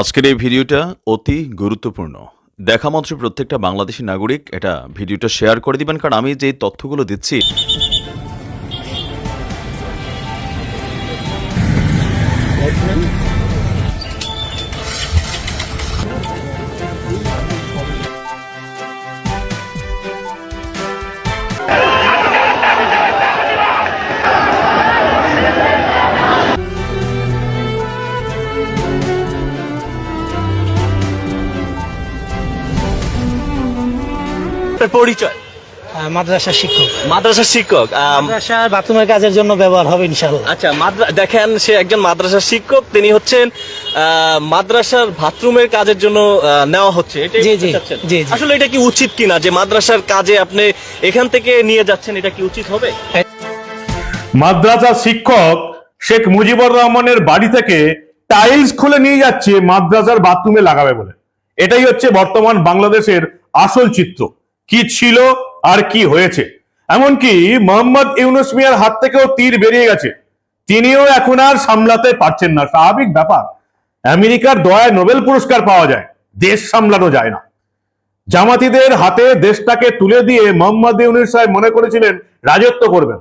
আজকের এই ভিডিওটা অতি গুরুত্বপূর্ণ। দেখা মাত্র প্রত্যেকটা বাংলাদেশি নাগরিক এটা ভিডিওটা শেয়ার করে দিবেন, কারণ আমি যে তথ্যগুলো দিচ্ছি আপনার পরিচয়? মাদ্রাসা শিক্ষক। মাদ্রাসার শিক্ষক মাদ্রাসার বাথরুমের কাজের জন্য ব্যবহার হবে ইনশাআল্লাহ। আচ্ছা দেখেন সে একজন মাদ্রাসার শিক্ষক তিনি হচ্ছেন আহ, মাদ্রাসার বাথরুমের কাজের জন্য আহ, নেওয়া হচ্ছে। জি? জি, জি। আসলে এটা কি উচিত কিনা যে মাদ্রাসার কাজে আপনি এখান থেকে নিয়ে যাচ্ছেন এটা কি উচিত হবে? মাদ্রাসা শিক্ষক শেখ মুজিবুর রহমানের বাড়ি থেকে টাইলস খুলে নিয়ে যাচ্ছে মাদ্রাসার বাথরুমে লাগাবে বলে। এটাই হচ্ছে বর্তমান বাংলাদেশের আসল চিত্র। কি ছিল আর কি হয়েছে। এমনকি মোহাম্মদ ইউনুস মিয়ার হাত থেকেও তীর বেরিয়ে গেছে। তিনিও এখন আর সামলাতে পারছেন না। স্বাভাবিক ব্যাপার। আমেরিকার দয়ায় নোবেল পুরস্কার পাওয়া যায়। দেশ সামলানো যায় না। জামাতিদের হাতে দেশটাকে তুলে দিয়ে মোহাম্মদ ইউনুস সাহেব মনে করেছিলেন রাজত্ব করবেন।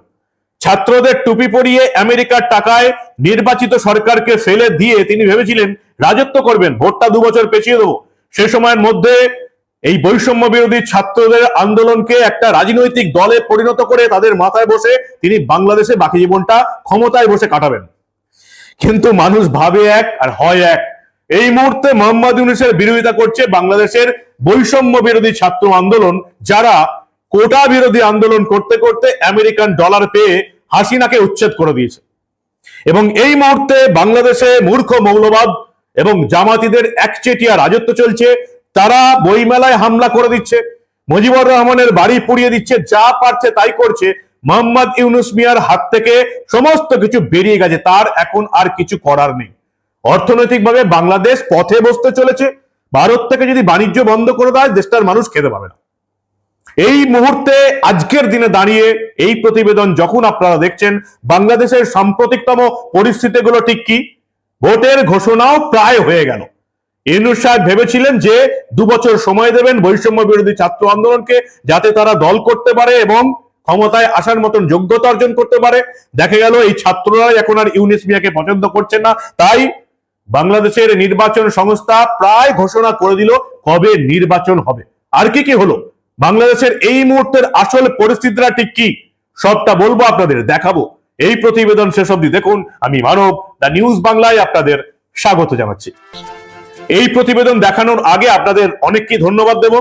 ছাত্রদের টুপি পরিয়ে আমেরিকার টাকায় নির্বাচিত সরকারকে ফেলে দিয়ে তিনি ভেবেছিলেন রাজত্ব করবেন। ভোটটা দু বছর পেছিয়ে দেবো। সে সময়ের মধ্যে এই বৈষম্য বিরোধী ছাত্রদের আন্দোলনকে একটা রাজনৈতিক দলে পরিণত করে তাদের মাথায় বসে তিনি বাংলাদেশে বাকি জীবনটা ক্ষমতায় বসে কাটাবেন। কিন্তু মানুষ ভাবে এক আর হয় এক। এই মুহূর্তে মোহাম্মদ ইউনুসের বিরোধিতা করছে বাংলাদেশের বৈষম্য বিরোধী ছাত্র আন্দোলন, যারা কোটা বিরোধী আন্দোলন করতে করতে আমেরিকান ডলার পেয়ে হাসিনাকে উচ্ছেদ করে দিয়েছে। এবং এই মুহূর্তে বাংলাদেশে মূর্খ মৌলবাদ এবং জামাতিদের একচেটিয়া রাজত্ব চলছে। তারা বইমেলায় হামলা করে দিচ্ছে, মুজিবুর রহমানের বাড়ি পুড়িয়ে দিচ্ছে, যা পারছে তাই করছে। মোহাম্মদ ইউনুস মিয়ার হাত থেকে সমস্ত কিছু বেরিয়ে গেছে, তার এখন আর কিছু করার নেই। অর্থনৈতিকভাবে বাংলাদেশ পথে বসতে চলেছে, ভারত থেকে যদি বাণিজ্য বন্ধ করে দেয়, দেশটার মানুষ খেতে পাবে না। এই মুহূর্তে আজকের দিনে দাঁড়িয়ে এই প্রতিবেদন যখন আপনারা দেখছেন, বাংলাদেশের সাম্প্রতিকতম পরিস্থিতিগুলো ঠিক কি? ভোটের ঘোষণাও প্রায় হয়ে গেল। ইউনুস সাহেব ভেবেছিলেন যে দু বছর সময় দেবেন বৈষম্য বিরোধী ছাত্র আন্দোলনকে যাতে তারা দল করতে পারে এবং ক্ষমতায় আসার মতন যোগ্যতা অর্জন করতে পারে। দেখা গেল এই ছাত্ররাই এখন আর ইউনিস মিয়াকে পছন্দ করছেন না। তাই বাংলাদেশের নির্বাচন সংস্থা প্রায় ঘোষণা করে দিল কবে নির্বাচন হবে। আর কি কি হলো? বাংলাদেশের এই মুহূর্তের আসল পরিস্থিতিটা ঠিক কি? সবটা বলব আপনাদের, দেখাবো। এই প্রতিবেদন শেষ অব্দি দেখুন। আমি মানব, দ্য নিউজ বাংলায় আপনাদের স্বাগত জানাচ্ছি। এই প্রতিবেদন দেখানোর আগে আপনাদের অনেককে ধন্যবাদ দেব।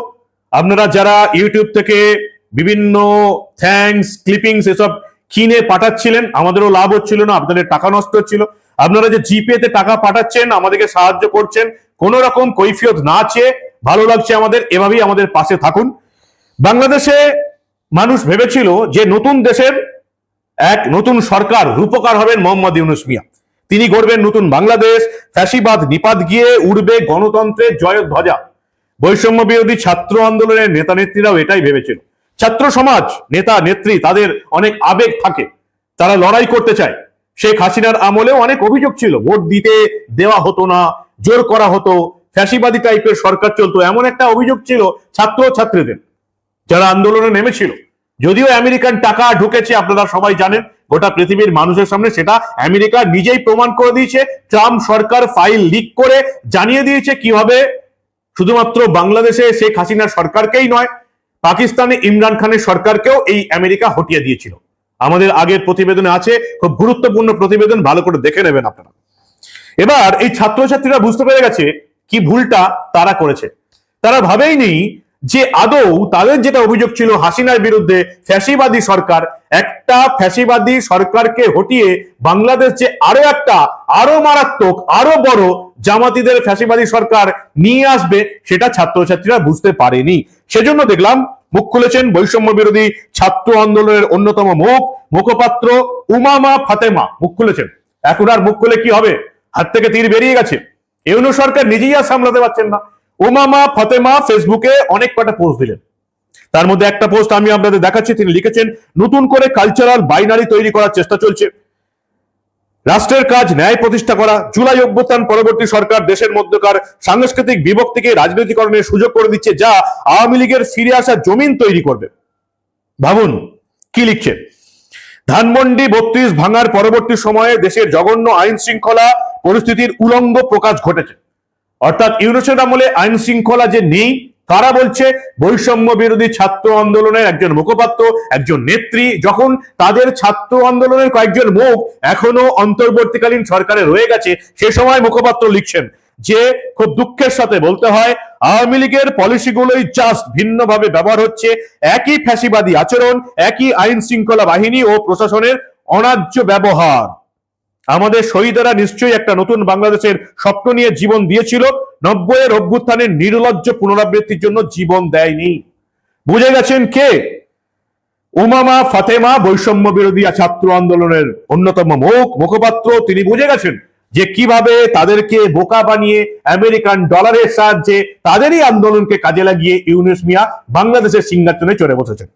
আপনারা যারা ইউটিউব থেকে বিভিন্ন থ্যাঙ্কস, ক্লিপিংস এসব কিনে পাঠাচ্ছিলেন, আমাদেরও লাভ হচ্ছিল না, আপনাদের টাকা নষ্ট হচ্ছিল। আপনারা যে জিপে তে টাকা পাঠাচ্ছেন, আমাদেরকে সাহায্য করছেন, কোন রকম কৈফিয়ত না চেয়ে ভালো লাগছে আমাদের, এভাবেই আমাদের পাশে থাকুন। বাংলাদেশে মানুষ ভেবেছিল যে নতুন দেশের এক নতুন সরকার রূপকার হবেন মোহাম্মদ ইউনুস মিয়া। তিনি গড়বেন নতুন বাংলাদেশ, ফ্যাসিবাদ নিপাত গিয়ে উড়বে গণতন্ত্রের জয় ধ্বজা বৈষম্য বিরোধী ছাত্র আন্দোলনের নেতা নেত্রীরাও এটাই ভেবেছিল। ছাত্র সমাজ, নেতা নেত্রী, তাদের অনেক আবেগ থাকে। তারা লড়াই করতে চায়। শেখ হাসিনার আমলেও অনেক অভিযোগ ছিল, ভোট দিতে দেওয়া হতো না, জোর করা হতো, ফ্যাসিবাদী টাইপের সরকার চলতো, এমন একটা অভিযোগ ছিল ছাত্র ছাত্রীদের। যারা আন্দোলনে নেমেছিল, যদিও আমেরিকান টাকা ঢুকেছে, আপনারা সবাই জানেন গোটা পৃথিবীর মানুষের সামনে সেটা আমেরিকা নিজেই প্রমাণ করে দিয়েছে। ট্রাম্প সরকার ফাইল লিক করে জানিয়ে দিয়েছে কীভাবে শুধুমাত্র বাংলাদেশে শেখ হাসিনার সরকারকেই নয়, পাকিস্তানে ইমরান খানের সরকারকেও এই আমেরিকা হটিয়ে দিয়েছিল। আমাদের আগের প্রতিবেদনে আছে, খুব গুরুত্বপূর্ণ প্রতিবেদন, ভালো করে দেখে নেবেন আপনারা। এবার এই ছাত্রছাত্রীরা বুঝতে পেরে গেছে কি ভুলটা তারা করেছে। তারা ভাবেই নেই যে আদৌ তাদের যেটা অভিযোগ ছিল হাসিনার বিরুদ্ধে ফ্যাসিবাদী সরকার, একটা ফ্যাসিবাদী সরকারকে হটিয়ে বাংলাদেশ যে আরও একটা, আরও মারাত্মক, আরও বড় জামাতিদের ফ্যাসিবাদী সরকার নিয়ে আসবে, সেটা ছাত্রছাত্রীরা বুঝতে পারেনি। সেজন্য দেখলাম, মুখ খুলেছেন বৈষম্য বিরোধী ছাত্র আন্দোলনের অন্যতম মুখ, মুখপাত্র উমামা ফাতেমা। মুখ খুলেছেন। এখন আর মুখ খুলে কি হবে? হাত থেকে তীর বেরিয়ে গেছে। ইউনু সরকার নিজেই আর সামলাতে পারছেন না। উমামা, ফাতেমা ফেসবুকে অনেক কটা পোস্ট দিলেন। তার মধ্যে একটা পোস্ট আমি আপনাদের দেখাচ্ছি, তিনি লিখেছেন, নতুন করে কালচারাল বাইনারি তৈরি করার চেষ্টা চলছে। রাষ্ট্রের কাজ ন্যায় প্রতিষ্ঠা করা, জুলাই অভ্যুত্থান পরবর্তী সরকার দেশের মধ্যকার সাংস্কৃতিক বিভক্তিকে রাজনীতিকরণের সুযোগ করে দিচ্ছে, যা আওয়ামী লীগের ফিরে আসা জমিন তৈরি করবে। ভাবুন, কি লিখছে ধানমন্ডি বত্রিশ ভাঙার পরবর্তী সময়ে দেশের জঘন্য আইন শৃঙ্খলা পরিস্থিতির উলঙ্গ প্রকাশ ঘটেছে। অর্থাৎ ইউনুসের আমলে আইন শৃঙ্খলা যে নেই, কারা বলছে? বৈষম্য বিরোধী ছাত্র আন্দোলনের একজন মুখপাত্র, একজন নেত্রী, যখন তাদের ছাত্র আন্দোলনের কয়েকজন মুখ এখনও অন্তর্বর্তীকালীন সরকারে রয়ে গেছে, সে সময় মুখপাত্র লিখছেন যে, খুব দুঃখের সাথে বলতে হয়, আওয়ামী লীগের পলিসিগুলোই জাস্ট ভিন্নভাবে ব্যবহার হচ্ছে, একই ফ্যাসিবাদী আচরণ, একই আইন শৃঙ্খলা বাহিনী ও প্রশাসনের অনার্য ব্যবহার। আমাদের শহীদেরা নিশ্চয়ই একটা নতুন বাংলাদেশের স্বপ্ন নিয়ে জীবন দিয়েছিল। নব্বইয়ের অভ্যুত্থানের নির্লজ্জ পুনরাবৃত্তির জন্য জীবন দেয়নি। বুঝে গেছেন কে? উমামা, ফাতেমা, বৈষম্য বিরোধী ছাত্র আন্দোলনের অন্যতম মুখ, মুখপাত্র। তিনি বুঝে গেছেন যে কীভাবে তাদেরকে বোকা বানিয়ে আমেরিকান ডলারের সাহায্যে তাদেরই আন্দোলনকে কাজে লাগিয়ে ইউনুস মিয়া বাংলাদেশের সিংহাসনে চড়ে বসেছেন।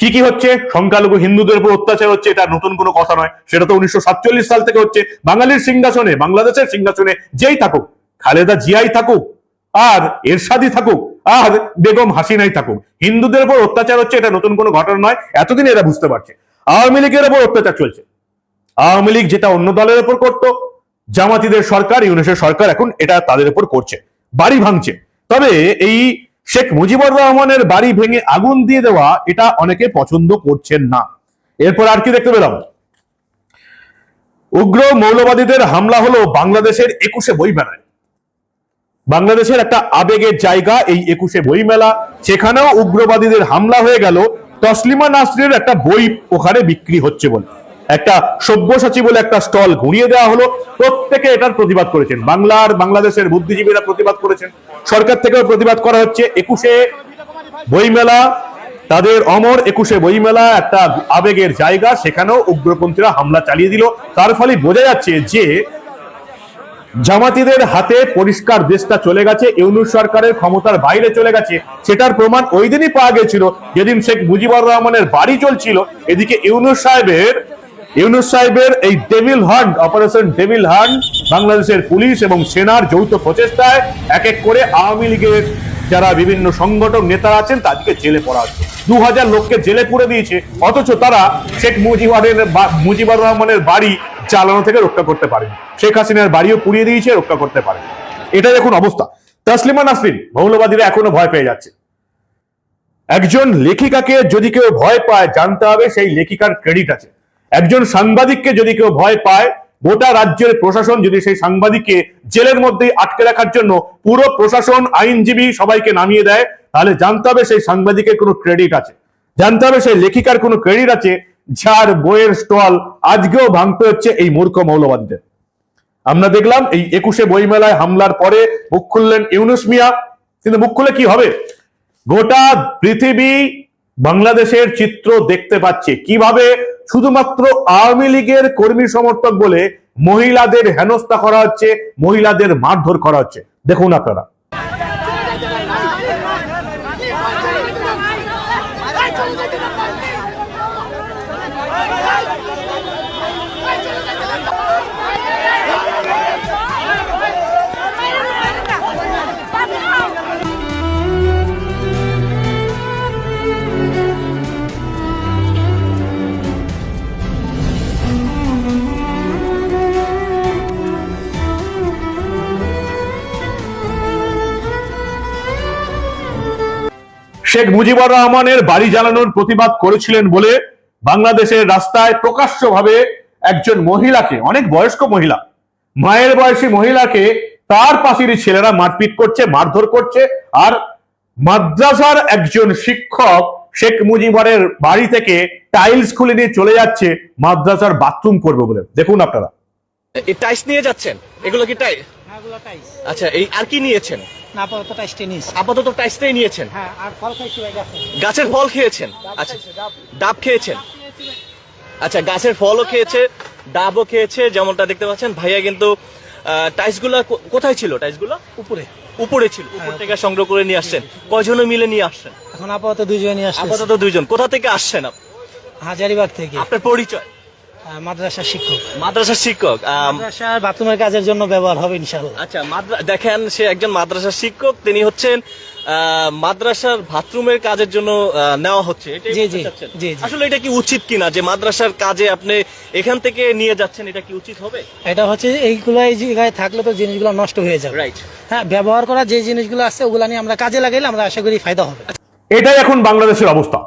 কি কি হচ্ছে? সংখ্যালঘু হিন্দুদের উপর অত্যাচার হচ্ছে, এটা নতুন কোনো কথা নয়। সেটা তো উনিশশো সাতচল্লিশ সাল থেকে হচ্ছে। বাঙালির সিংহাসনে, বাংলাদেশের সিংহাসনে যেই থাকুক, খালেদা জিয়াই থাকুক, আর এরশাদি থাকুক, আর বেগম হাসিনাই থাকুক, হিন্দুদের উপর অত্যাচার হচ্ছে, এটা নতুন কোনো ঘটনা নয়। এতদিন এরা বুঝতে পারছে। আওয়ামী লীগের উপর অত্যাচার চলছে। আওয়ামী লীগ যেটা অন্য দলের উপর করতো, জামাতিদের সরকার, ইউনিসের সরকার এখন এটা তাদের উপর করছে। বাড়ি ভাঙছে। তবে এই শেখ মুজিবুর রহমানের বাড়ি ভেঙে আগুন দিয়ে দেওয়া এটা অনেকে পছন্দ করছেন না। এরপর আর কি দেখতে পেলাম? উগ্র মৌলবাদীদের হামলা হলো বাংলাদেশের একুশে বইমেলায়। বাংলাদেশের একটা আবেগের জায়গা এই একুশে বইমেলা। সেখানেও উগ্রবাদীদের হামলা হয়ে গেল। তসলিমা নাসরিনের একটা বই ওখানে বিক্রি হচ্ছে বলে। একটা সব্যসাচী বলে একটা স্টল ঘুরিয়ে দেওয়া হলো। প্রত্যেকে এটার প্রতিবাদ করেছেন। বাংলার, বাংলাদেশের বুদ্ধিজীবীরা প্রতিবাদ করেছেন। সরকার থেকেও প্রতিবাদ করা হচ্ছে। একুশে বইমেলা, তাদের অমর একুশে বইমেলা একটা আবেগের জায়গা। সেখানেও উগ্রপন্থীরা হামলা চালিয়ে দিল। তার ফলে বোঝা যাচ্ছে যে জামাতিদের হাতে পরিষ্কার দেশটা চলে গেছে। ইউনুস সরকারের ক্ষমতার বাইরে চলে গেছে। সেটার প্রমাণ ওই দিনই পাওয়া গেছিল। যেদিন শেখ মুজিবুর রহমানের বাড়ি চলছিল। এদিকে ইউনুস সাহেবের ইউনুস সাহেবের এই devil hunt, operation devil hunt, বাংলাদেশের পুলিশ এবং সেনার যৌথ প্রচেষ্টায় এক এক করে আওয়ামী লীগের যারা বিভিন্ন সংগঠক, নেতারা আছেন, তাদেরকে জেলে পড়া হচ্ছে। দু হাজার লোককে জেলে পুরে দিয়েছে, অথচ তারা শেখ মুজিবুরের বা- মুজিবুর রহমানের বাড়ি চালানো থেকে রক্ষা করতে পারেনি। শেখ হাসিনার বাড়িও পুড়িয়ে দিয়েছে, রক্ষা করতে পারে এটা দেখুন অবস্থা। তাসলিমা নাসরিন, মৌলবাদীরা এখনও ভয় পেয়ে যাচ্ছে। একজন লেখিকাকে যদি কেউ ভয় পায়, জানতে হবে সেই লেখিকার ক্রেডিট আছে। একজন সাংবাদিককে যদি কেউ ভয় পায়, গোটা রাজ্যের প্রশাসন যদি সেই সাংবাদিককে জেলের মধ্যে আটকে রাখার জন্য পুরো প্রশাসন, আইনজীবী সবাইকে নামিয়ে দেয়, তাহলে জানতে হবে সেই সাংবাদিকের কোনো ক্রেডিট আছে। জানতে হবে সেই লেখিকার কোনো ক্রেডিট আছে, যার বইয়ের স্টল আজকেও ভাঙতে হচ্ছে এই মূর্খ মৌলবাদীদের। আমরা দেখলাম এই একুশে বইমেলায় হামলার পরে মুখ খুললেন ইউনুস মিয়া। কিন্তু মুখ খুলে কি হবে? গোটা পৃথিবী বাংলাদেশের চিত্র দেখতে পাচ্ছে। কীভাবে শুধুমাত্র আওয়ামী লীগের কর্মী সমর্থক বলে মহিলাদের হেনস্থা করা হচ্ছে, মহিলাদের মারধর করা হচ্ছে? দেখুন আপনারা। শেখ মুজিবুর রহমানের বাড়ি জ্বালানোর প্রতিবাদ করেছিলেন বলে বাংলাদেশের রাস্তায় প্রকাশ্যভাবে একজন মহিলাকে অনেক বয়স্ক মহিলা মায়ের বয়সী মহিলাকে তার পাশেরই ছেলেরা মারপিট করছে মারধর করছে। আর মাদ্রাসার একজন শিক্ষক শেখ মুজিবুরের বাড়ি থেকে টাইলস খুলে নিয়ে চলে যাচ্ছে মাদ্রাসার বাথরুম করবে বলে। দেখুন আপনারা। এই টাইস নিয়ে যাচ্ছেন? এগুলো কি টাই আচ্ছা এই আর কি নিয়েছেন? না আপাতত টাইসটি নিস আপাতত টাইসটাই নিয়েছেন? হ্যাঁ আর ফল খাইছি ভাই গাছে। গাছের ফল খেয়েছেন? আচ্ছা। ডাব। খেয়েছেন? আচ্ছা গাছের ফলও খেয়েছে ডাবও খেয়েছে যেমনটা দেখতে পাচ্ছেন। ভাইয়া কিন্তু টাইস কোথায় ছিল টাইসগুলো? উপরে। উপরে ছিল। উপর থেকে সংগ্রহ করে নিয়ে আসছেন। কয়জনে মিলে নিয়ে আসছেন? এখন আপাতত দুইজনই আসছে আপাতত দুইজন। কোথা থেকে আসছেন আপনি? হাজারিবাগ থেকে। আপনার পরিচয়? মাদ্রাসা শিক্ষক। মাদ্রাসার শিক্ষক মাদ্রাসার বাথরুমের কাজের জন্য ব্যবহার হবে ইনশাল্লাহ আচ্ছা দেখেন সে একজন মাদ্রাসার শিক্ষক তিনি হচ্ছেন মাদ্রাসার বাথরুমের কাজের জন্য নেওয়া হচ্ছে। আসলে এটা কি উচিত কিনা যে মাদ্রাসার কাজে আপনি এখান থেকে নিয়ে যাচ্ছেন এটা কি উচিত হবে? এটা হচ্ছে এইগুলো এই জায়গায় থাকলে তো জিনিসগুলো নষ্ট হয়ে যাবে। রাইট হ্যাঁ ব্যবহার করা যে জিনিসগুলো আছে ওগুলো নিয়ে আমরা কাজে লাগাইলে আমরা আশা করি ফায়দা হবে। এটাই এখন বাংলাদেশের অবস্থা।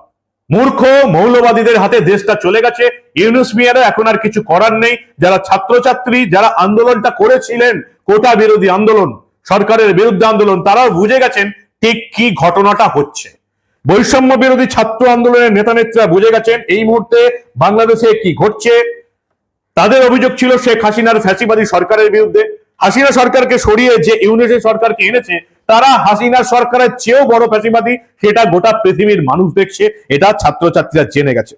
মূর্খ, মৌলবাদীদের হাতে দেশটা চলে গেছে। ইউনুস মিয়ারা এখন আর কিছু করার নেই। যারা ছাত্রছাত্রী, যারা আন্দোলনটা করেছিলেন, কোটা বিরোধী আন্দোলন, সরকারের বিরুদ্ধে আন্দোলন, তারাও বুঝে গেছেন ঠিক কি ঘটনাটা হচ্ছে। বৈষম্য বিরোধী ছাত্র আন্দোলনের নেতা নেত্রীরা বুঝে গেছেন এই মুহূর্তে বাংলাদেশে কি ঘটছে। তাদের অভিযোগ ছিল শেখ হাসিনার ফ্যাসিবাদী সরকারের বিরুদ্ধে। হাসিনা সরকারকে সরিয়ে যে ইউনিটের সরকারকে এনেছে তারা হাসিনা সরকারের চেয়েও বড় ফ্যাসিবাদী, সেটা গোটা পৃথিবীর মানুষ দেখছে, এটা ছাত্রছাত্রীরা জেনে গেছে।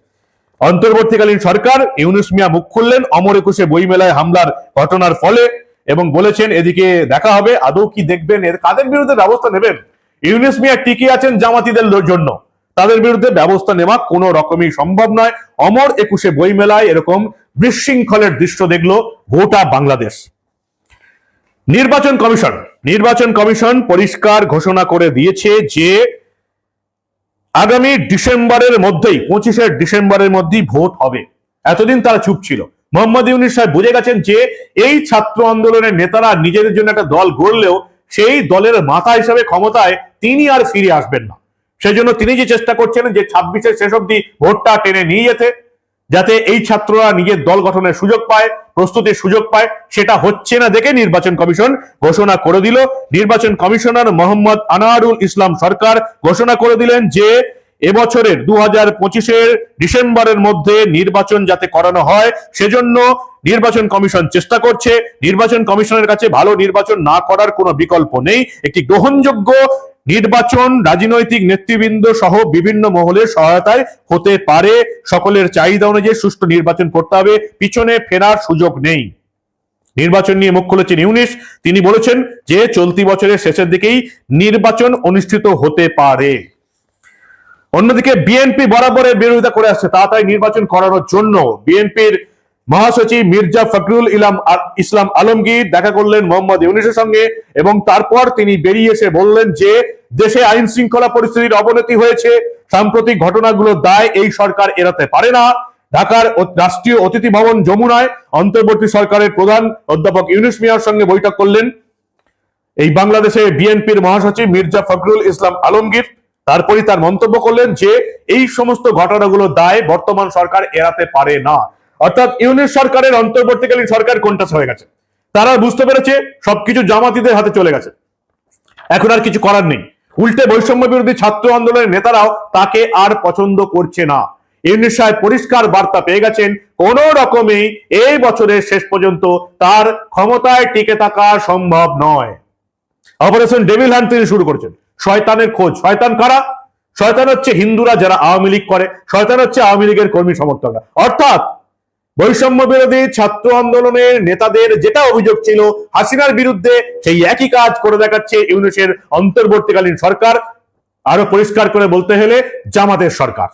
অন্তর্বর্তীকালীন সরকার ইউনুস মিয়া মুখ খুললেন, অমর একুশে বইমেলায় হামলার ঘটনার ফলে, এবং বলেছেন, এদিকে দেখা হবে, আদৌ কি দেখবেন, এর কাদের বিরুদ্ধে ব্যবস্থা নেবেন? ইউনুস মিয়া টিকে আছেন জামাতিদের জন্য। তাদের বিরুদ্ধে ব্যবস্থা নেওয়া কোনো রকমই সম্ভব নয়। অমর একুশে বইমেলায় এরকম বিশৃঙ্খলের দৃশ্য দেখল গোটা বাংলাদেশ। নির্বাচন কমিশন নির্বাচন কমিশন পরিষ্কার ঘোষণা করে দিয়েছে যে আগামী ডিসেম্বরের মধ্যেই, পঁচিশে ডিসেম্বরের মধ্যেই ভোট হবে। এতদিন তারা চুপ ছিল। মোহাম্মদ ইউনিস সাহেব বুঝে গেছেন যে এই ছাত্র আন্দোলনের নেতারা নিজেদের জন্য একটা দল গড়লেও সেই দলের মাথা হিসাবে ক্ষমতায় তিনি আর ফিরে আসবেন না। সেজন্য তিনি যে চেষ্টা করছেন যে ছাব্বিশের শেষ অব্দি ভোটটা টেনে নিয়ে যেতে যাতে এই ছাত্ররা নিজের দল গঠনের সুযোগ পায়, প্রস্তুতির সুযোগ পায়, সেটা হচ্ছে না দেখে নির্বাচন কমিশন ঘোষণা করে দিল। নির্বাচন কমিশনার মোহাম্মদ আনারুল ইসলাম সরকার ঘোষণা করে দিলেন যে, এবছরের দু হাজার পঁচিশের ডিসেম্বরের মধ্যে নির্বাচন যাতে করানো হয়, সেজন্য নির্বাচন কমিশন চেষ্টা করছে। নির্বাচন কমিশনের কাছে ভালো নির্বাচন না করার কোনো বিকল্প নেই। একটি গ্রহণযোগ্য নির্বাচন, রাজনৈতিক নেতৃবৃন্দ সহ বিভিন্ন মহলের সহায়তায় হতে পারে। সকলের চাহিদা অনুযায়ী সুষ্ঠু নির্বাচন করতে হবে। পিছনে ফেরার সুযোগ নেই। নির্বাচন নিয়ে মুখ খুলেছেন ইউনিস। তিনি বলেছেন যে, চলতি বছরের শেষের দিকেই নির্বাচন অনুষ্ঠিত হতে পারে। অন্যদিকে বিএনপি বরাবরের বিরোধিতা করে আসছে। তাড়াতাড়ি নির্বাচন করানোর জন্য বিএনপির মহাসচিব মির্জা ফখরুল ইলাম ইসলাম আলমগীর দেখা করলেন মোহাম্মদ ইউনিসের সঙ্গে এবং তারপর তিনি বেরিয়ে এসে বললেন যে, দেশে আইন শৃঙ্খলা পরিস্থিতির অবনতি হয়েছে, সাম্প্রতিক ঘটনাগুলো দায় এই সরকার এড়াতে পারে না। ঢাকার রাষ্ট্রীয় অতিথি ভবন যমুনায় অন্তর্বর্তী সরকারের প্রধান অধ্যাপক ইউনুস মিয়ার সঙ্গে বৈঠক করলেন। এই বাংলাদেশে বিএনপির মহাসচিব মির্জা ফখরুল ইসলাম আলমগীর তারপরই তার মন্তব্য করলেন যে, এই সমস্ত ঘটনাগুলো দায় বর্তমান সরকার এড়াতে পারে না। অর্থাৎ ইউনিট সরকারের অন্তর্বর্তীকালীন সরকার কোনটা হয়ে গেছে? তারা বুঝতে পেরেছে সবকিছু জামাতিদের হাতে চলে গেছে। এখন আর কিছু করার নেই। উল্টে বৈষম্য বিরোধী ছাত্র আন্দোলনের নেতারাও তাকে আর পছন্দ করছে না। ইউনিট সাহেব পরিষ্কার বার্তা পেয়ে গেছেন, কোন রকমেই এই বছরের শেষ পর্যন্ত তার ক্ষমতায় টিকে থাকা সম্ভব নয়। অপারেশন ডেভিল হ্যান্ড তিনি শুরু করেছেন। শয়তানের খোঁজ। শয়তান কারা? শয়তান হচ্ছে হিন্দুরা যারা আওয়ামী লীগ করে। শয়তান হচ্ছে আওয়ামী লীগের কর্মী সমর্থকরা। অর্থাৎ বৈষম্য বিরোধী ছাত্র আন্দোলনের নেতাদের যেটা অভিযোগ ছিল, হাসিনার বিরুদ্ধে সেই একই কাজ করে দেখাচ্ছে ইউনিসের অন্তর্বর্তীকালীন সরকার। আরও পরিষ্কার করে বলতে হলে জামাতের সরকার।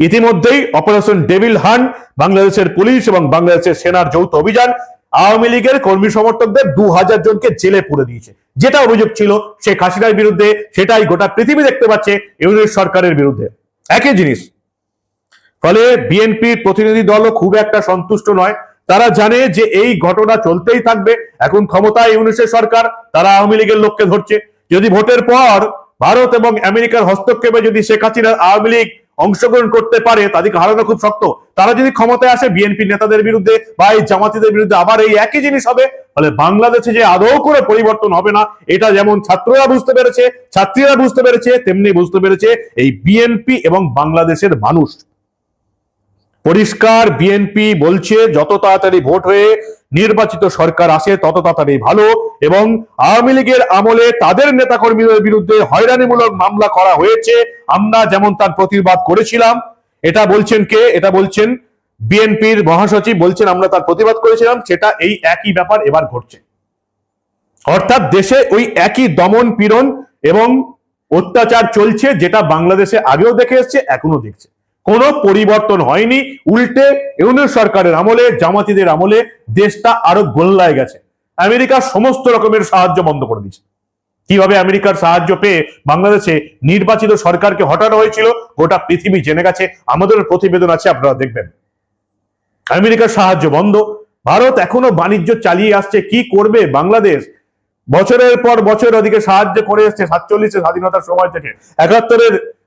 ইতিমধ্যেই অপারেশন ডেভিল হান বাংলাদেশের পুলিশ এবং বাংলাদেশের সেনার যৌথ অভিযান আওয়ামী লীগের কর্মী সমর্থকদের দু হাজার জনকে জেলে পুরে দিয়েছে। যেটা অভিযোগ ছিল শেখ হাসিনার বিরুদ্ধে, সেটাই গোটা পৃথিবী দেখতে পাচ্ছে ইউনিট সরকারের বিরুদ্ধে। একই জিনিস ফলে বিএনপির প্রতিনিধি দলও খুব একটা সন্তুষ্ট নয়। তারা জানে যে এই ঘটনা চলতেই থাকবে। এখন ক্ষমতায় ইউনিসের সরকার, তারা আওয়ামী লীগের লোককে ধরছে। যদি ভোটের পর ভারত এবং আমেরিকার হস্তক্ষেপে যদি শেখ হাসিনার আওয়ামী লীগ অংশগ্রহণ করতে পারে তাদেরকে হারানো খুব শক্ত। তারা যদি ক্ষমতায় আসে বিএনপি নেতাদের বিরুদ্ধে বা এই জামাতিদের বিরুদ্ধে আবার এই একই জিনিস হবে ফলে বাংলাদেশে যে আদৌ করে পরিবর্তন হবে না, এটা যেমন ছাত্ররা বুঝতে পেরেছে, ছাত্রীরা বুঝতে পেরেছে, তেমনি বুঝতে পেরেছে এই বিএনপি এবং বাংলাদেশের মানুষ। পরিষ্কার বিএনপি বলছে, যত তাড়াতাড়ি ভোট হয়ে নির্বাচিত সরকার আসে, তত তাড়াতাড়ি ভালো এবং আওয়ামী লীগের আমলে তাদের নেতাকর্মীদের বিরুদ্ধে হয়রানিমূলক মামলা করা হয়েছে। আমরা যেমন তার প্রতিবাদ করেছিলাম, এটা বলছেন কে? এটা বলছেন বিএনপির মহাসচিব, বলছেন আমরা তার প্রতিবাদ করেছিলাম, সেটা এই একই ব্যাপার এবার ঘটছে। অর্থাৎ দেশে ওই একই দমন পীড়ন এবং অত্যাচার চলছে, যেটা বাংলাদেশে আগেও দেখে এসছে এখনও দেখছে। কোনো পরিবর্তন হয়নি। উল্টে ইউনিয়ন সরকারের আমলে জামাতিদের আমলে দেশটা আরও গোল্লায় গেছে। আমেরিকার সমস্ত রকমের সাহায্য বন্ধ করে দিয়েছে। কীভাবে আমেরিকার সাহায্য পেয়ে বাংলাদেশে নির্বাচিত সরকারকে হটানো হয়েছিল, গোটা পৃথিবী জেনে গেছে। আমাদের প্রতিবেদন আছে, আপনারা দেখবেন। আমেরিকার সাহায্য বন্ধ। ভারত এখনও বাণিজ্য চালিয়ে আসছে। কি করবে বাংলাদেশ? বছরের পর বছর ওদিকে সাহায্য করে এসছে, সাতচল্লিশে স্বাধীনতার সময় থেকে। একাত্তরের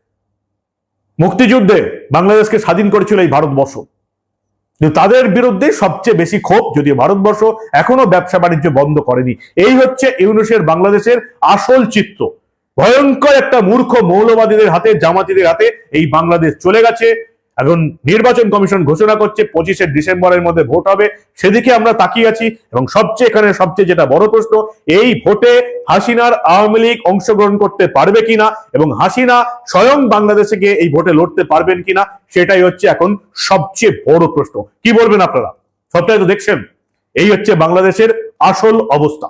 মুক্তিযুদ্ধে বাংলাদেশকে স্বাধীন করেছিল এই ভারতবর্ষ। কিন্তু তাদের বিরুদ্ধে সবচেয়ে বেশি ক্ষোভ যদিও ভারতবর্ষ এখনও ব্যবসা বাণিজ্য বন্ধ করেনি, এই হচ্ছে ইউনুসের বাংলাদেশের আসল চিত্র। ভয়ঙ্কর একটা মূর্খ মৌলবাদীদের হাতে, জামাতিদের হাতে এই বাংলাদেশ চলে গেছে। এখন নির্বাচন কমিশন ঘোষণা করছে, পঁচিশে ডিসেম্বরের মধ্যে ভোট হবে। সেদিকে আমরা তাকিয়ে আছি এবং সবচেয়ে এখানে সবচেয়ে যেটা বড় প্রশ্ন, এই ভোটে হাসিনার আওয়ামী লীগ অংশগ্রহণ করতে পারবে কিনা এবং হাসিনা স্বয়ং বাংলাদেশে গিয়ে এই ভোটে লড়তে পারবেন কিনা, সেটাই হচ্ছে এখন সবচেয়ে বড় প্রশ্ন। কি বলবেন আপনারা? সবটাই তো দেখছেন। এই হচ্ছে বাংলাদেশের আসল অবস্থা।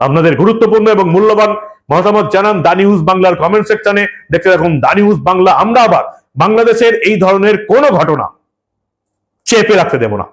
আপনাদের গুরুত্বপূর্ণ এবং মূল্যবান মতামত জানান দা নিউজ বাংলার কমেন্ট সেকশনে দেখতে থাকুন দা নিউজ বাংলা, আমরা আবার বাংলাদেশের এই ধরনের কোনো ঘটনা চেপে রাখতে দেব না।